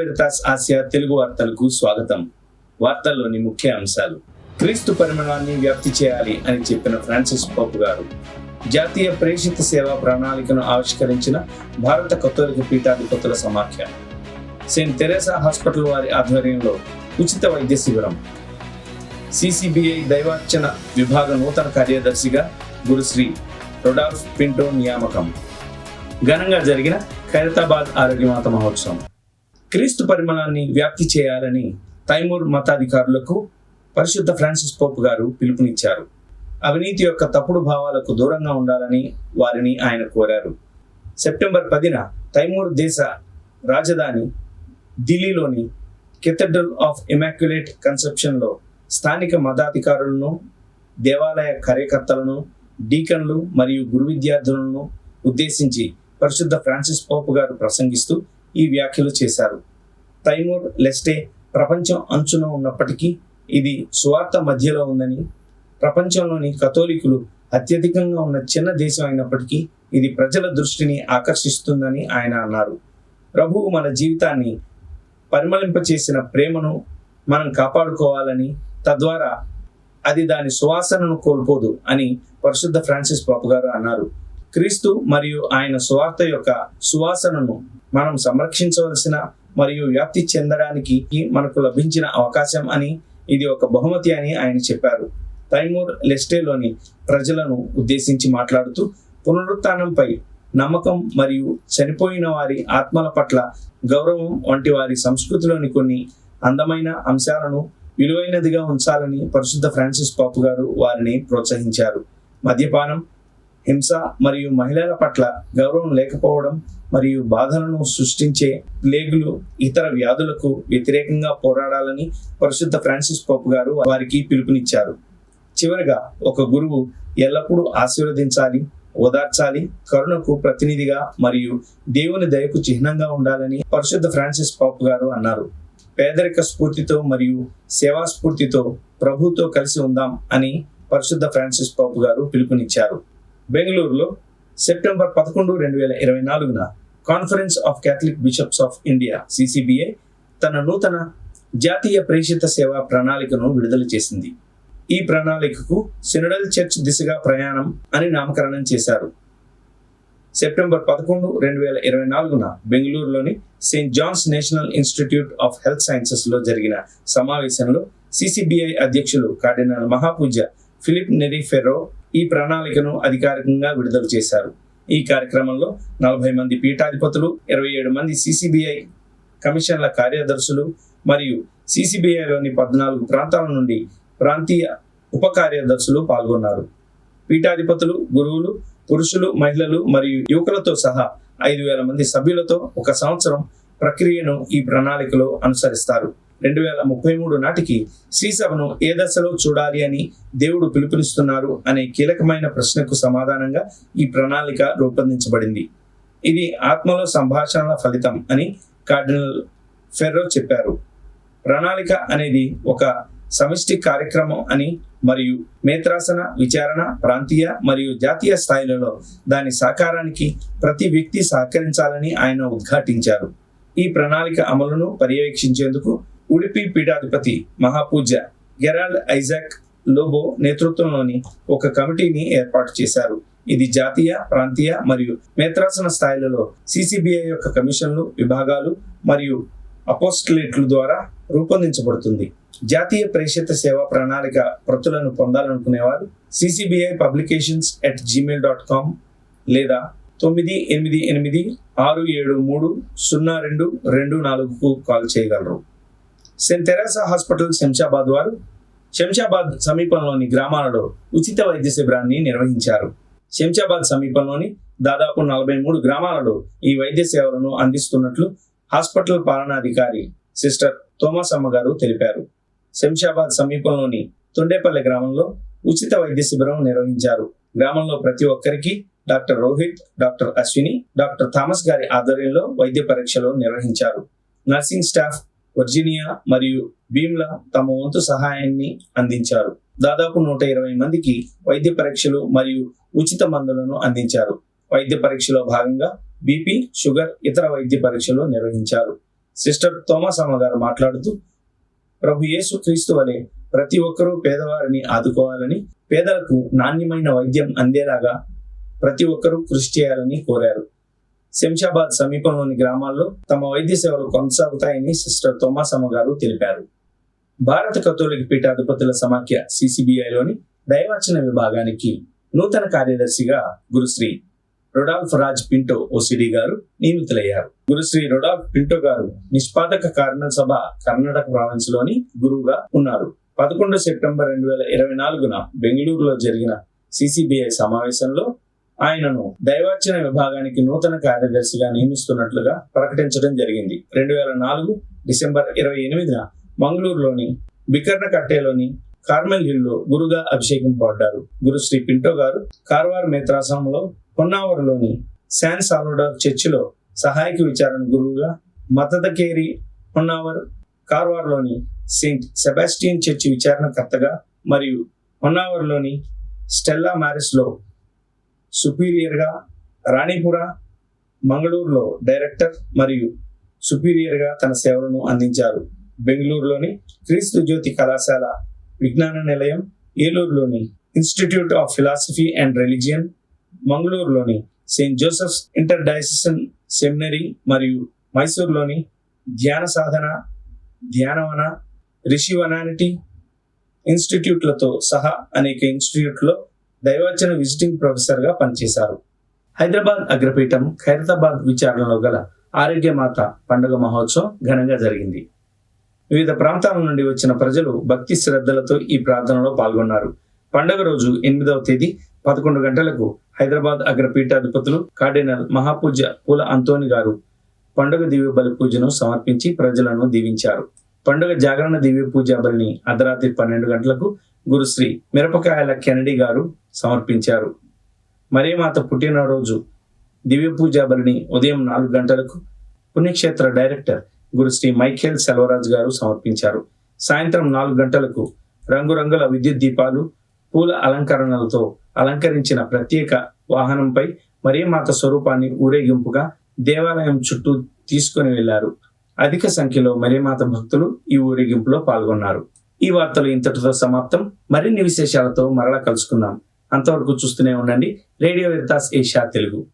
విడతాస్ Asia Telugu వార్తలకు స్వాగతం. వార్తల్లోని ముఖ్య అంశాలు. క్రీస్తు పరిమాణాన్ని వ్యాప్తి చేయాలి అని చెప్పిన ఫ్రాన్సిస్ పోప్ గారు. జాతీయ ప్రేషిత సేవా ప్రణాళికను ఆవిష్కరించిన భారత కథోలిక పీఠాధిపతుల సమాఖ్య. సెయింట్ తెరేసా హాస్పిటల్ వారి ఆధ్వర్యంలో ఉచిత వైద్య శిబిరం. సిసిబిఐ దైవార్చన విభాగ నూతన కార్యదర్శిగా గురుశ్రీ రొడాల్ఫ్ పింటో నియామకం. ఘనంగా జరిగిన ఖైరతాబాద్ ఆరోగ్యమాత మహోత్సవం. క్రీస్తు పరిమళాన్ని వ్యాప్తి చేయాలని తైమూర్ మతాధికారులకు పరిశుద్ధ ఫ్రాన్సిస్ పోప్ గారు పిలుపునిచ్చారు. అవినీతి యొక్క తప్పుడు భావాలకు దూరంగా ఉండాలని వారిని ఆయన కోరారు. సెప్టెంబర్ పదిన తైమూర్ దేశ రాజధాని ఢిల్లీలోని కెథడ్రల్ ఆఫ్ ఇమాక్యులేట్ కన్సెప్షన్లో స్థానిక మతాధికారులను దేవాలయ కార్యకర్తలను డీకన్లు మరియు గురు విద్యార్థులను ఉద్దేశించి పరిశుద్ధ ఫ్రాన్సిస్ పోప్ గారు ప్రసంగిస్తూ ఈ వ్యాఖ్యలు చేశారు. తైమూర్ లెస్టే ప్రపంచం అంచున ఉన్నప్పటికీ ఇది సువార్త మధ్యలో ఉందని ప్రపంచంలోని కథోలికులు అత్యధికంగా ఉన్న చిన్న దేశం అయినప్పటికీ ఇది ప్రజల దృష్టిని ఆకర్షిస్తుందని ఆయన అన్నారు. ప్రభువు మన జీవితాన్ని పరిమళింపచేసిన ప్రేమను మనం కాపాడుకోవాలని తద్వారా అది దాని సువాసనను కోల్పోదు అని పరిశుద్ధ ఫ్రాన్సిస్ పాపు గారు అన్నారు. క్రీస్తు మరియు ఆయన సువార్త యొక్క సువాసనను మనం సంరక్షించవలసిన మరియు వ్యాప్తి చెందడానికి మనకు లభించిన అవకాశం అని ఇది ఒక బహుమతి అని ఆయన చెప్పారు. తైమూర్ లెస్టేలోని ప్రజలను ఉద్దేశించి మాట్లాడుతూ పునరుత్నంపై నమ్మకం మరియు చనిపోయిన వారి ఆత్మల పట్ల గౌరవం వంటి వారి సంస్కృతిలోని కొన్ని అందమైన అంశాలను విలువైనదిగా ఉంచాలని పరిశుద్ధ ఫ్రాన్సిస్ పాపు గారు వారిని ప్రోత్సహించారు. మద్యపానం హింస మరియు మహిళల పట్ల గౌరవం లేకపోవడం మరియు బాధలను సృష్టించే ప్లేగులు ఇతర వ్యాధులకు వ్యతిరేకంగా పోరాడాలని పరిశుద్ధ ఫ్రాన్సిస్ పోప్ గారు వారికి పిలుపునిచ్చారు. చివరిగా ఒక గురువు ఎల్లప్పుడూ ఆశీర్వదించాలి ఓదార్చాలి కరుణకు ప్రతినిధిగా మరియు దేవుని దయకు చిహ్నంగా ఉండాలని పరిశుద్ధ ఫ్రాన్సిస్ పాప్ గారు అన్నారు. పేదరిక స్ఫూర్తితో మరియు సేవా స్ఫూర్తితో ప్రభుతో కలిసి ఉందాం అని పరిశుద్ధ ఫ్రాన్సిస్ పాప్ గారు పిలుపునిచ్చారు. బెంగళూరులో సెప్టెంబర్ పదకొండు రెండు వేల ఇరవై నాలుగున conference of Catholic bishops of India CCBI తన నూతన జాతీయ ప్రేషిత సేవా ప్రణాళికను విడుదల చేసింది. ఈ ప్రణాళికకు సినడల్ చర్చ్ దిశగా ప్రయాణం అని నామకరణం చేశారు. సెప్టెంబర్ పదకొండు రెండు వేల ఇరవై నాలుగున బెంగళూరులోని Saint John's National Institute of Health సైన్సెస్లో జరిగిన సమావేశంలో సిసిబిఐ అధ్యక్షులు కార్డినల్ మహాపూజ ఫిలిప్ నెరీ ఈ ప్రణాళికను అధికారికంగా విడుదల చేశారు. ఈ కార్యక్రమంలో నలభై మంది పీఠాధిపతులు ఇరవై ఏడు మంది సిసిబిఐ కమిషన్ల కార్యదర్శులు మరియు సిసిబిఐలోని పద్నాలుగు ప్రాంతాల నుండి ప్రాంతీయ ఉప కార్యదర్శులు పాల్గొన్నారు. పీఠాధిపతులు గురువులు పురుషులు మహిళలు మరియు యువకులతో సహా ఐదు వేల మంది సభ్యులతో ఒక సంవత్సరం ప్రక్రియను ఈ ప్రణాళికలో అనుసరిస్తారు. రెండు వేల ముప్పై మూడు నాటికి శ్రీసభను ఏ దశలో చూడాలి అని దేవుడు పిలుపునిస్తున్నారు అనే కీలకమైన ప్రశ్నకు సమాధానంగా ఈ ప్రణాళిక రూపొందించబడింది. ఇది ఆత్మలో సంభాషణల ఫలితం అని కార్డినల్ ఫెర్రో చెప్పారు. ప్రణాళిక అనేది ఒక సమిష్టి కార్యక్రమం అని మరియు మేత్రాసన విచారణ ప్రాంతీయ మరియు జాతీయ స్థాయిలలో దాని సాకారానికి ప్రతి వ్యక్తి సహకరించాలని ఆయన ఉద్ఘాటించారు. ఈ ప్రణాళిక అమలును పర్యవేక్షించేందుకు ఉడిపి పీఠాధిపతి మహాపూజ గెరాల్డ్ ఐజాక్ లోబో నేతృత్వంలోని ఒక కమిటీని ఏర్పాటు చేశారు. ఇది జాతీయ ప్రాంతీయ మరియు మేత్రాసన స్థాయిలలో సిసిబిఐ యొక్క కమిషన్లు విభాగాలు మరియు అపోస్టులేట్ల ద్వారా రూపొందించబడుతుంది. జాతీయ ప్రేషిత సేవా ప్రణాళిక ప్రతులను పొందాలనుకునేవారు CCBI publications at Gmail dot com లేదా తొమ్మిది ఎనిమిది ఎనిమిది ఆరు ఏడు మూడు సున్నా రెండు రెండు నాలుగుకు కాల్ చేయగలరు. సెయింట్ తెరాసా హాస్పిటల్ శంషాబాద్ వారు శంషాబాద్ సమీపంలోని గ్రామాలలో ఉచిత వైద్య శిబిరాన్ని నిర్వహించారు. శంషాబాద్ సమీపంలోని దాదాపు నలభై మూడు గ్రామాలలో ఈ వైద్య సేవలను అందిస్తున్నట్లు హాస్పిటల్ పాలనాధికారి సిస్టర్ థోమస్ అమ్మగారు తెలిపారు. శంషాబాద్ సమీపంలోని తొండేపల్లి గ్రామంలో ఉచిత వైద్య శిబిరం నిర్వహించారు. గ్రామంలో ప్రతి ఒక్కరికి doctor Rohit doctor Ashwini doctor Thomas గారి ఆధ్వర్యంలో వైద్య పరీక్షలు నిర్వహించారు. నర్సింగ్ స్టాఫ్ వర్జీనియా మరియు భీమ్లా తమ వంతు సహాయాన్ని అందించారు. దాదాపు నూట ఇరవై మందికి వైద్య పరీక్షలు మరియు ఉచిత మందులను అందించారు. వైద్య పరీక్షలో భాగంగా బీపీ షుగర్ ఇతర వైద్య పరీక్షలు నిర్వహించారు. సిస్టర్ థోమస్ అమ్మగారు మాట్లాడుతూ ప్రభు యేసు క్రీస్తు వలె ప్రతి ఒక్కరూ పేదవారిని ఆదుకోవాలని పేదలకు నాణ్యమైన వైద్యం అందేలాగా ప్రతి ఒక్కరూ కృషి చేయాలని కోరారు. శంషాబాద్ సమీపంలోని గ్రామాల్లో తమ వైద్య సేవలు కొనసాగుతాయని సిస్టర్ తోమాసమ్మ గారు తెలిపారు. భారత కథోలిక పీఠాధిపతుల సమాఖ్య సిసిబిఐలోని దైవచన విభాగానికి నూతన కార్యదర్శిగా గురుశ్రీ రొడాల్ఫ్ రాజ్ పింటో ఓసిడి గారు నియమితులయ్యారు. గురుశ్రీ రొడాల్ఫ్ పింటో గారు నిష్పాదక కారణం సభ కర్ణాటక ప్రావిన్స్లోని గురువుగా ఉన్నారు. పదకొండు సెప్టెంబర్ రెండు వేల ఇరవై నాలుగున బెంగళూరులో జరిగిన సిసిబిఐ సమావేశంలో ఆయనను దైవార్చన విభాగానికి నూతన కార్యదర్శిగా నియమిస్తున్నట్లుగా ప్రకటించడం జరిగింది. రెండు వేల నాలుగు డిసెంబర్ ఇరవై ఎనిమిదిన మంగళూరులోని బికర్ణకట్టేలోని కార్మెల్ హిల్లో గురుగా అభిషేకింపబడ్డారు గురు శ్రీ పింటో గారు కార్వార్ మేత్రాసంలో పొన్నావరంలోని శాన్ సాల్వడార్ చర్చిలో సహాయక విచారణ గురువుగా మతదకేరి పొన్నావర్ కార్వార్లోని సెయింట్ సెబాస్టియన్ చర్చి విచారణకర్తగా మరియు పొన్నావర్లోని స్టెల్లా మ్యారిస్లో సుపీరియర్గా రాణిపుర మంగళూరులో డైరెక్టర్ మరియు సుపీరియర్గా తన సేవలను అందించారు. బెంగళూరులోని క్రీస్తు జ్యోతి కళాశాల విజ్ఞాన నిలయం ఏలూరులోని Institute of Philosophy and Religion మంగళూరులోని Saint Joseph's inter diocesan seminary మరియు మైసూర్లోని ధ్యాన సాధన ధ్యానవన రిషివనానిటీ ఇన్స్టిట్యూట్లతో సహా అనేక ఇన్స్టిట్యూట్లో దైవచన విజిటింగ్ ప్రొఫెసర్గా పనిచేశారు. హైదరాబాద్ అగ్రపీఠం ఖైరతాబాద్ విచారణలో గల ఆరోగ్యమాత పండుగ మహోత్సవం ఘనంగా జరిగింది. వివిధ ప్రాంతాల నుండి వచ్చిన ప్రజలు భక్తి శ్రద్ధలతో ఈ ప్రార్థనలో పాల్గొన్నారు. పండుగ రోజు ఎనిమిదవ తేదీ పదకొండు గంటలకు హైదరాబాద్ అగ్రపీఠాధిపతులు కార్డినల్ మహాపూజ పూల అంతోని గారు పండుగ దివ్య బలి పూజను సమర్పించి ప్రజలను దీవించారు. పండుగ జాగరణ దివ్య పూజ బలిని అర్ధరాత్రి పన్నెండు గంటలకు గురుశ్రీ మిరపకాయల కెనడీ గారు సమర్పించారు. మరియమాత పుట్టినరోజు దివ్య పూజ బలిని ఉదయం నాలుగు గంటలకు పుణ్యక్షేత్ర డైరెక్టర్ గురుశ్రీ మైఖేల్ సెల్వరాజ్ గారు సమర్పించారు. సాయంత్రం నాలుగు గంటలకు రంగురంగుల విద్యుత్ దీపాలు పూల అలంకరణలతో అలంకరించిన ప్రత్యేక వాహనంపై మరియమాత స్వరూపాన్ని ఊరేగింపుగా దేవాలయం చుట్టూ తీసుకుని వెళ్ళారు. అధిక సంఖ్యలో మరియమాత భక్తులు ఈ ఊరేగింపులో పాల్గొన్నారు. ఈ వార్తలు ఇంతటితో సమాప్తం. మరిన్ని విశేషాలతో మరలా కలుసుకుందాం. అంతవరకు చూస్తూనే ఉండండి. Radio Veritas Asia Telugu.